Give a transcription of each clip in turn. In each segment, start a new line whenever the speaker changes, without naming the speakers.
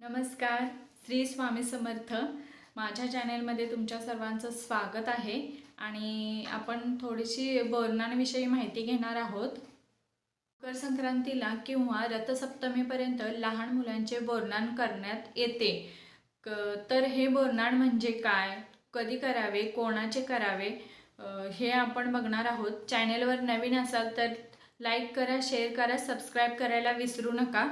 नमस्कार श्री स्वामी समर्थ. माझ्या चॅनेलमध्ये तुमच्या सर्वांचं स्वागत आहे आणि आपण थोडीशी वर्णांविषयी माहिती घेणार आहोत. मकर संक्रांतीला किंवा रथसप्तमीपर्यंत लहान मुलांचे वर्णन करण्यात येते. क तर हे बोरनान म्हणजे काय? कधी करावे? कोणाचे करावे? हे आपण बघणार आहोत. चॅनेलवर नवीन असाल तर लाईक करा शेअर करा सबस्क्राईब करायला विसरू नका.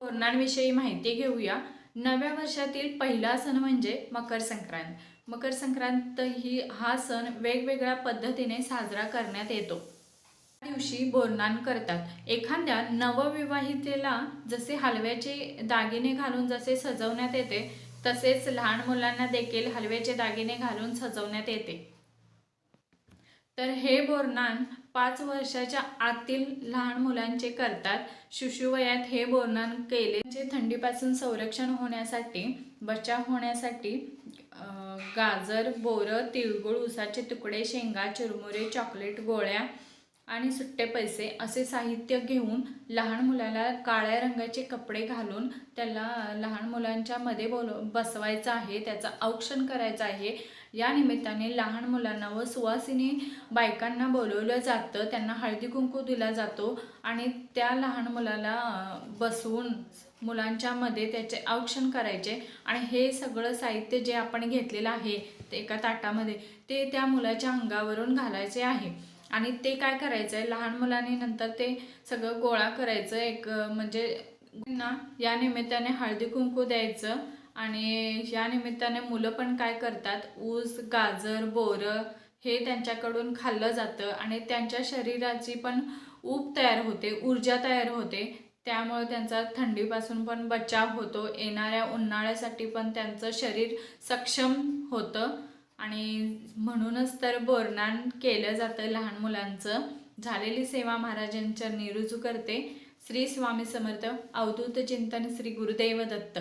धोरणांविषयी माहिती घेऊया. नव्या वर्षातील पहिला सण म्हणजे मकर संक्रांत. मकर संक्रांत ही हा सण वेगवेगळ्या पद्धतीने साजरा करण्यात येतो. त्या दिवशी बोरनान करतात. एखाद्या नवविवाहितेला जसे हलव्याचे दागिने घालून जसे सजवण्यात येते तसेच लहान मुलांना देखील हलव्याचे दागिने घालून सजवण्यात येते. तर हे बोरनान पाच वर्षाच्या आतील लहान मुलांचे करतात. शिशुवयात हे बोरनान केले. जे थंडीपासून संरक्षण होण्यासाठी बचाव होण्यासाठी गाजर बोरं तिळगुळ उसाचे तुकडे शेंगा चिरमुरे चॉकलेट गोळ्या आणि सुट्टे पैसे असे साहित्य घेऊन लहान मुलाला काळ्या रंगाचे कपडे घालून त्याला लहान मुलांच्या मध्ये बोल बसवायचं आहे त्याचं औक्षण करायचं आहे. या निमित्ताने लहान मुलांना व सुवासिनी बायकांना बोलवलं जातं त्यांना हळदी कुंकू दिला जातो आणि त्या लहान मुलाला बसवून मुलांच्यामध्ये त्याचे औक्षण करायचे. आणि हे सगळं साहित्य जे आपण घेतलेलं आहे ते एका ताटामध्ये ते त्या मुलाच्या अंगावरून घालायचे आहे. आणि ते काय करायचं आहे लहान मुलांनी नंतर ते सगळं गोळा करायचं. एक म्हणजे ना या निमित्ताने हळदी कुंकू द्यायचं आणि या निमित्ताने मुलं पण काय करतात? ऊस गाजर बोरं हे त्यांच्याकडून खाल्लं जातं आणि त्यांच्या शरीराची पण ऊब तयार होते ऊर्जा तयार होते. त्यामुळे त्यांचा थंडीपासून पण बचाव होतो. येणाऱ्या उन्हाळ्यासाठी पण त्यांचं शरीर सक्षम होतं. आणि म्हणूनच तर बोरनान केलं जातं लहान मुलांचं. झालेली सेवा महाराजांच्या निरुजू करते. श्री स्वामी समर्थ अवधूत चिंतन श्री गुरुदेव दत्त.